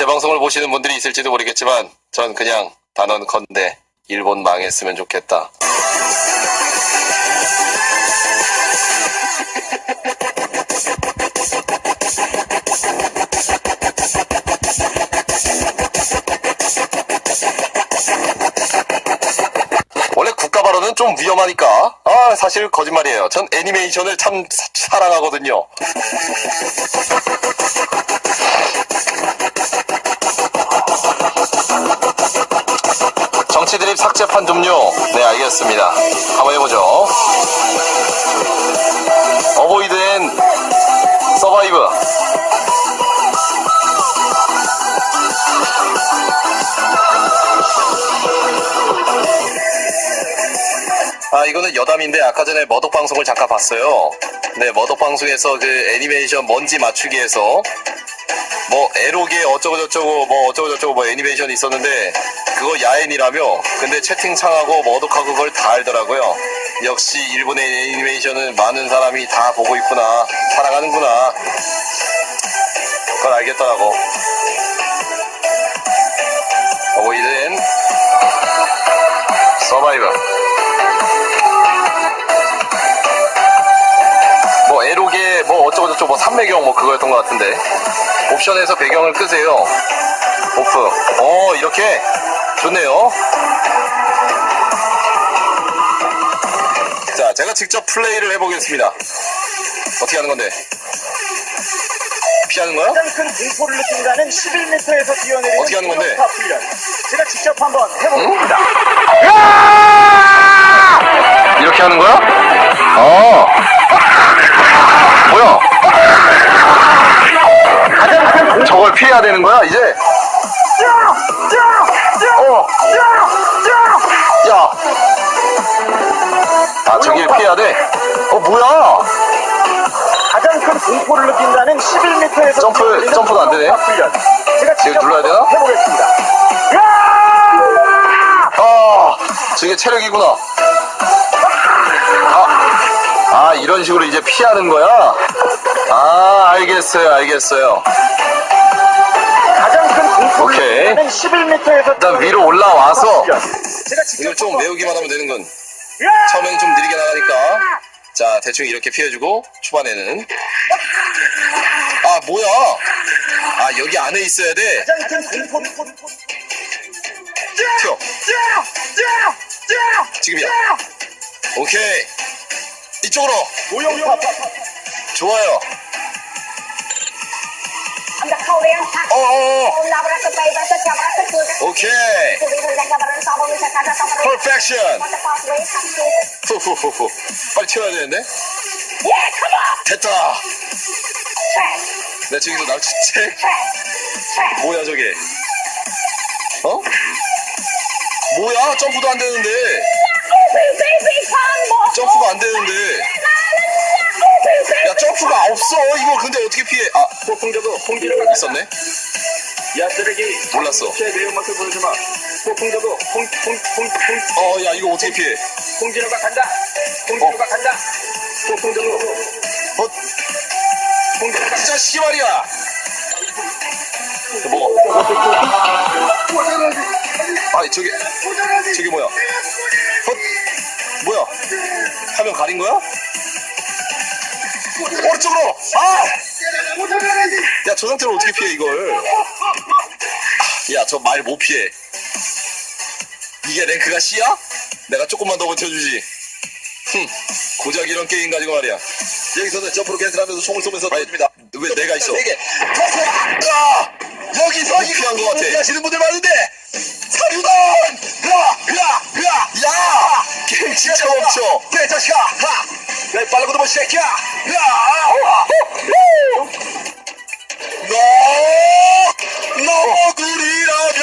제 방송을 보시는 분들이 있을지도 모르겠지만 전 그냥 단언컨대 일본 망했으면 좋겠다. 원래 국가 발언은 좀 위험하니까 아 사실 거짓말이에요. 전 애니메이션을 참 사- 사랑하거든요. 드립 삭제판 좀요. 네, 알겠습니다. 한번 해보죠. 어보이드 앤 서바이브. 아, 이거는 여담인데 아까 전에 머독 방송을 잠깐 봤어요. 네, 머독 방송에서 그 애니메이션 먼지 맞추기에서 뭐 에로게 어쩌고저쩌고 뭐 어쩌고저쩌고 뭐 애니메이션이 있었는데 그거 야엔이라며 근데 채팅창하고 머독하고 그걸 다 알더라고요. 역시 일본의 애니메이션은 많은 사람이 다 보고 있구나 사랑하는구나. 그걸 알겠더라고. 어보이든 서바이벌 저쩌고 뭐 삼매경 뭐 그거였던 것 같은데 옵션에서 배경을 끄세요 오프 어 이렇게 좋네요 자 제가 직접 플레이를 해보겠습니다 어떻게 하는 건데 피하는 거야? 가장 큰 공포를 느낀다는 11m에서 뛰어내리는 어떻게 하는 건데? 훈련. 제가 직접 한번 해보겠습니다. 이렇게 하는 거야? 어 뭐야. 저걸 피해야 되는 거야 이제 어. 야. 아, 저길 피해야 돼? 어, 뭐야? 가장 큰 공포를 느낀다는 11m에서 점프, 점프가 안 되네. 훈련. 제가 지금 눌러야 되나? 해보겠습니다. 아, 저게 체력이구나. 아, 아, 이런 식으로 이제 피하는 거야? 아, 알겠어요, 알겠어요. 가장 큰 오케이. 느낀다는 11m에서 일단 위로 올라와서 제가 직접 이걸 좀 한번 외우기만 하면 되는군. 야! 처음엔 좀 느리게 나가니까. 자, 대충 이렇게 피해주고, 초반에는. 아, 뭐야? 아, 여기 안에 있어야 돼. 가장 큰 공포. 튀어. 지금이야. 오케이. 이쪽으로. 좋아요. Kuda. 오케이. 퍼펙션. 후후후후. 빨리 튀어야 되는데. 됐다. 내 저기서 track, track. 뭐야 저게? 어? 뭐야 점프도 안 되는데. 점프가 안 되는데. 야 점프가 없어. 이거 근데 어떻게 피해? 아 폭풍저도 홍진호가 있었네. 야 쓰레기 몰랐어. 제 매운맛을 보여주마 폭풍저도 홍홍홍홍 어 야 이거 어떻게 피해? 홍진호가 간다 홍진호가 간다 폭풍저도 어? 홍진호가 이 자식이 말이야. 뭐? 아니 저기 저기 뭐야? 헛 뭐야? 화면 가린 거야? 오른쪽으로! 아! 야 저 상태로 어떻게 피해 이걸? 야 저 말 못 피해. 이게 랭크가 C야? 내가 조금만 더 버텨주지. 흠 고작 이런 게임 가지고 말이야. 여기서는 점프로 캔슬하면서 총을 쏘면서 던집니다. 왜 내가 있어? 네 개. 아! 여기서 이 피한 거 같아. 하시는 분들 많은데 사류단! 으아! 으아! 으아! 야! 게임 진짜 멈춰. 개자식아! 하! 야, 이 빨라고도 못 새끼야! 으아! 너! 너구리라면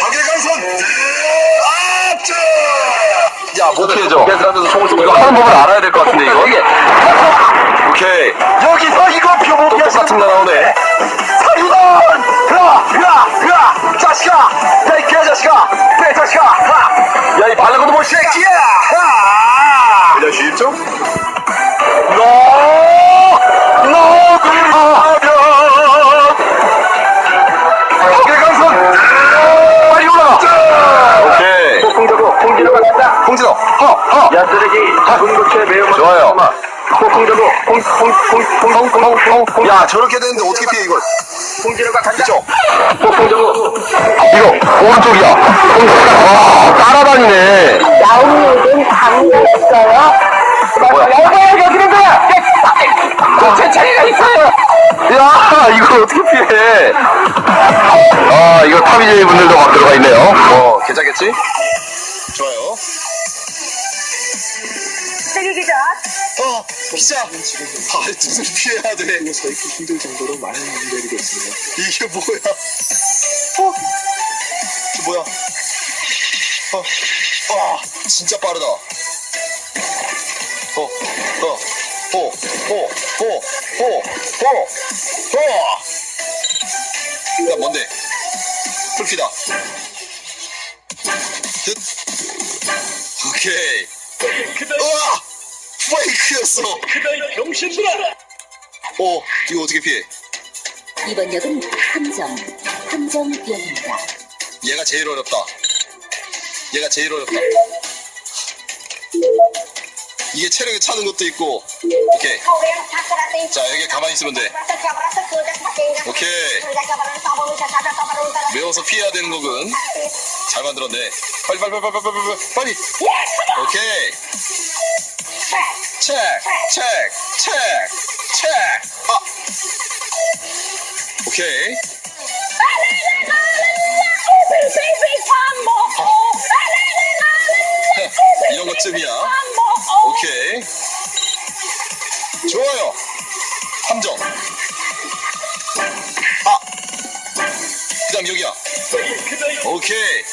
박예강선 앞쪽! 야, 못 피해줘. 캔슬하면서 총을 쏘고 이거 하는 법을 알아야 될 것 같은데, 이거? 오케이. 여기서 이거 표본 똑같은 거 나오네. 사류단! 으아! 으아! 으아! 자식아! 야, 이 개자식아! 개자식아! 하! 야, 이 발라고도 못 새끼야! 하! 그냥 쉽죠? 너! 홍진호 허허 야 쓰레기 군고체 매운맛 좋아요 홍진호 홍홍홍홍홍홍야 저렇게 되는데 어떻게 피해 이걸 홍진호가 간다 이쪽 홍진호 이거 오른쪽이야 와 따라다니네 나오는 요즘 강렬했어요 뭐야 여기는 뭐야 제 차례가 있어요. 야 이걸 어떻게 피해? 아 이거 타비제이 분들도 막 들어가 있네요. 어 괜찮겠지? 좋아요. 세계 기자. 어 피자. 아 눈을 피해야 돼. 저희 힘들 정도로 많은 일들이 있습니다. 이게 뭐야? 어? 이게 뭐야? 어, 와 진짜 빠르다. 어, 어, 어, 어, 어, 어, 어, 어, 어. 야 뭔데 풀피다 듯 오케이 우와 페이크였어 병신들아! 어 이거 어떻게 피해 이번 역은 함정, 함정역입니다. 얘가 제일 어렵다. 얘가 제일 어렵다. 이게 체력에 차는 것도 있고. 오케이. 자, 여기 가만히 있으면 돼. 오케이. 매워서 피해야 되는 거군. 잘 만들었네. 빨리, 빨리, 빨리, 빨리, 빨리, 빨리. 오케이. 체크, 체크, 체크, 체크. 아. 오케이. 것쯤이야. 오케이. 좋아요. 함정. 아. 그 다음 여기야. 오케이.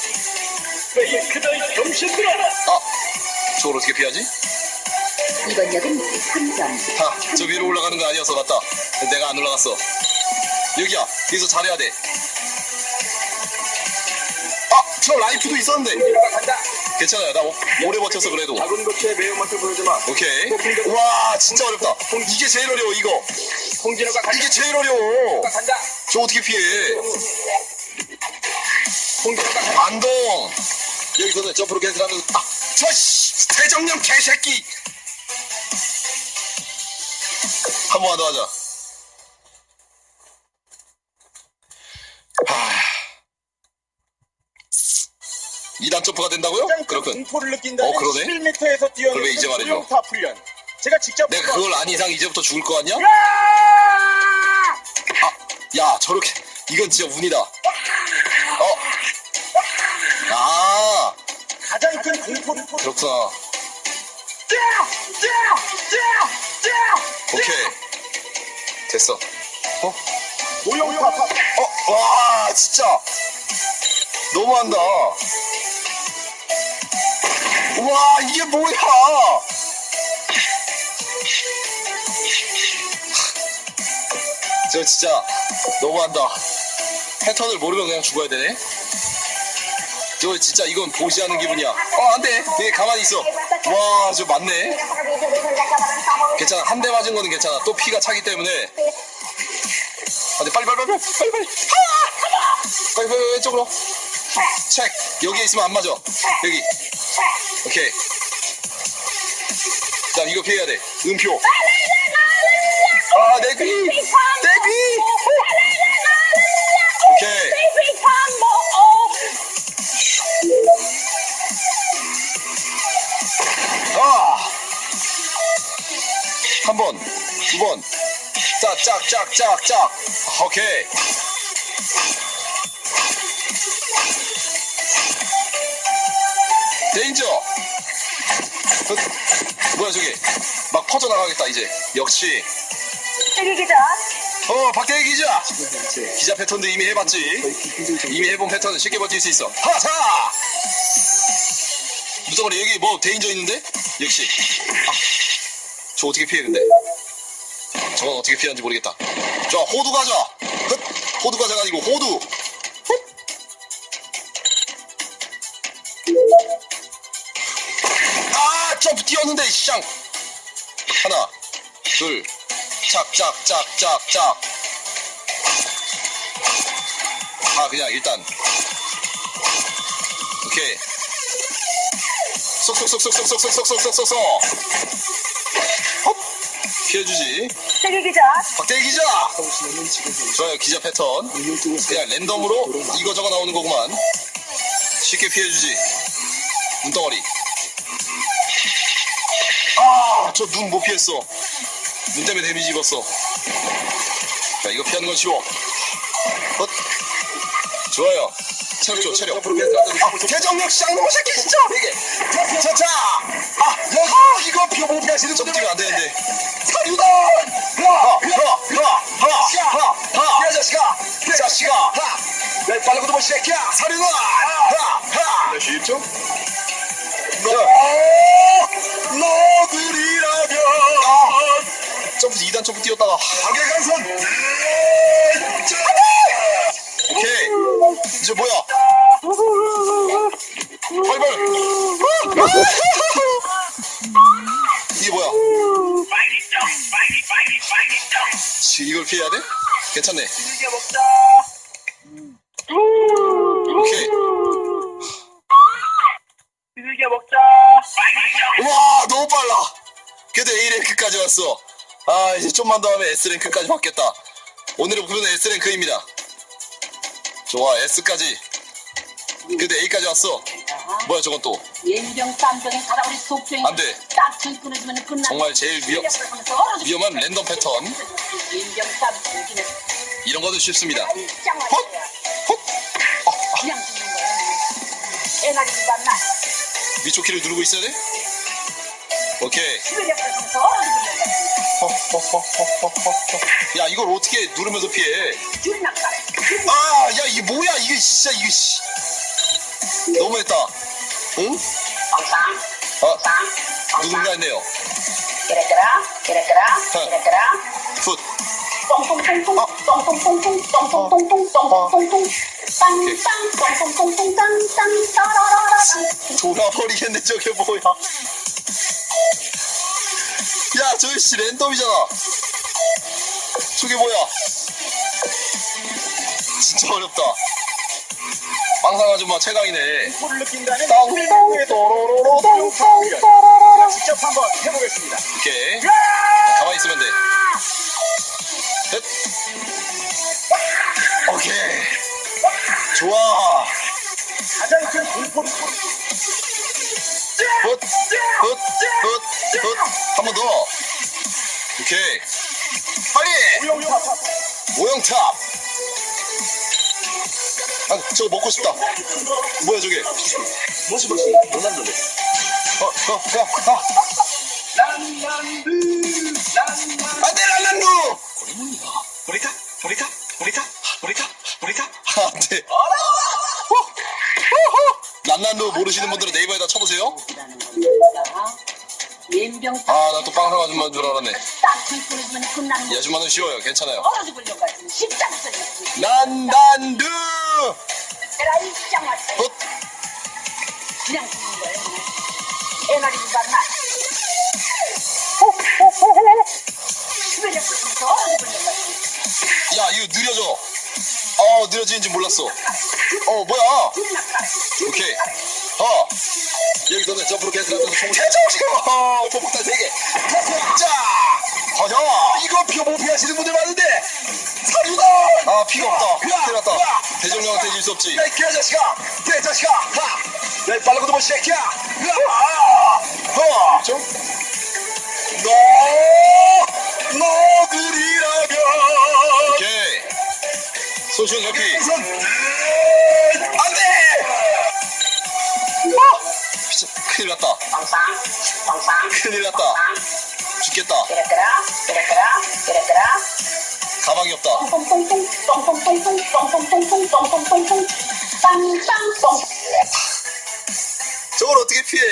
아. 저걸 어떻게 피하지? 이번 역은 함정, 아, 저 위로 올라가는 거 아니어서 맞다. 내가 안 올라갔어. 여기야. 여기서 잘해야 돼. 아, 저 라이프도 있었는데. 괜찮아요. 나 오- 오래 버텨서 그래도. 작은 것에 매운맛을 보여주마. 오케이. 와, 진짜 어렵다. 이게 제일 어려워, 이거. 홍진호가 간다. 이게 제일 어려워. 간다. 저 어떻게 피해? 홍진호가 간다. 안동. 여기서는 점프로 캔슬하면서 아, 저 씨, 대정령 개새끼. 한번더 하자. 2단 점프가 된다고요? 그렇군. 공포를 느낀다는 어, 그러네. 11m에서 그걸 왜 이제 뛰어내는? 수영탑 훈련. 제가 직접 내가 그걸 안 이상 이제부터 죽을 거 같냐? 야! 아, 야, 저렇게. 이건 진짜 운이다. 어. 아, 가장 큰 공포를 그렇구나. 오케이. 됐어. 어? 모형탑 어, 와, 진짜. 너무한다. 와, 이게 뭐야. 저 진짜 너무한다. 패턴을 모르면 그냥 죽어야 되네. 저 진짜 이건 보시하는 기분이야. 어, 안 돼. 되게 가만히 있어. 와, 저 맞네. 괜찮아. 한 대 맞은 거는 괜찮아. 또 피가 차기 때문에. 아, 네, 빨리, 빨리, 빨리, 빨리, 빨리, 빨리. 아! 빨리, 빨리, 빨리, 왼쪽으로. 체크. 여기에 있으면 안 맞아. 여기. 오케이. 그 다음 이거 피해야 돼. 음표. 아, 내 귀! 내 귀! 오케이. 아! 한 번, 두 번. 짝, 짝, 짝, 짝, 짝. 오케이. 데인저! 헛. 뭐야, 저기. 막 퍼져나가겠다, 이제. 역시. 세계 기자. 어, 박대기 기자! 기자 패턴도 이미 해봤지. 이미 해본 패턴은 쉽게 버틸 수 있어. 하차! 무조건 여기 뭐 데인저 있는데? 역시. 아, 저 어떻게 피해 근데? 저건 어떻게 피하는지 모르겠다. 자, 호두 가자. 헛! 호두 가자가 아니고 호두. 뛰었는데, 쌍. 하나, 둘, 짝, 짝, 짝, 짝, 짝. 아, 그냥 일단. 오케이. 쏙쏙쏙쏙쏙쏙쏙쏙쏙쏙쏙 헛 피해주지 세계 기자. 박대기 기자 좋아요 기자 패턴 그냥 랜덤으로 이거저거 나오는 거구만 쉽게 피해주지 눈덩어리 아 저 눈 못 피했어. 눈 때문에 데미지 입었어. 자 이거 피하는 건 쉬워. 헛. 좋아요. 체력 줘 체력. 아, 대정력 쌍놈의 새끼 진짜 자자 아 여기 이거 피못 피하시는 좀 뛰면 안 되는데 이게 뭐야? 지, 이걸 피해야 돼? 괜찮네. 오케이. 비둘기 먹자. 와 너무 빨라. 그래도 A랭크까지 왔어. 아 이제 좀만 더 하면 S랭크까지 받겠다. 오늘의 목표는 S랭크입니다. 좋아 S까지 그래도 A까지 왔어. 뭐야 저건 또? 예병 깜짝인 가다우리 속주행 안 돼. 딱천 끊어주면 끝나. 정말 제일 위험, 위험한 랜덤 패턴. 예병 깜짝이는 이런 것도 쉽습니다. 짱 헛! 헛! 그냥 죽는 거야. 에너지 만나. 위쪽 키를 누르고 있어야 돼? 오케이. 야 이걸 어떻게 누르면서 피해? 줄 낙사. 아야 이게 뭐야? 이게 진짜 이게 씨 너무했다. 응? Ongkang, ongkang, 누군가 ongkang. 있네요. Kira-kira, kira-kira, Ha. kira-kira. 굿. Tong tong tong tong, tong tong tong tong, tong tong tong tong, tong tong tong tong. Tang tang, tong tong tong tong, tang tang, tararararang. 돌아버리겠네 저게 뭐야. 야 저씨 랜덤이잖아. 저게 뭐야. 진짜 어렵다. 빵상 아줌마 최강이네. 느낀다는 땅땅 또로로로 제가 직접 한번 해보겠습니다. 오케이. 가만히 있으면 돼. 됐. 오케이. 좋아. 가장 큰 공포를 헛헛헛헛한 번 더. 오케이. 빨리. 아파 모형탑 아 저거 먹고 싶다. 뭐야 저게? 뭐시 뭐시 놀랐는데 어어어어. 란란드 란란 안돼 랄란루! 보리타 보리타 보리타 보리타 보리타 안돼. 랄란루 모르시는 분들은 네이버에다 쳐보세요 아 나 또 빵상 아줌마인 줄 알았네. 끊어주면 끝나는 이 아줌마는 쉬워요. 괜찮아요. 왔어 헛! 그냥 죽는 거예요 야 이거 느려져. 어 느려지는지 몰랐어. 어 뭐야. 오케이. 어 여기서는 점프로 캔슬하면서 총 대정시켜 포폭탄 3개. 자 허여 이거 피고 못 피하시는 분들 많은데. 사류다! 아 피가 없다. 났다. 대정령한테 질수 없지. 야이 개자식아. 개자식아. 하내 빨리 걷어볼 새끼야. 허. 좀? 너 너들이라면. 오케이. 소시원 옆이 큰일 났다. 엉상 엉상. 큰일 났다. 죽겠다. 그랬더라 그랬더라 그랬더라. 가방이 없다. 똥똥똥똥 똥똥똥똥 똥똥똥똥 똥똥똥똥. 빵빵 저걸 어떻게 피해?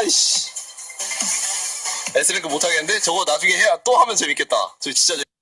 아이씨. S랭크 못하겠는데 저거 나중에 해야 또 하면 재밌겠다. 저 진짜 재밌...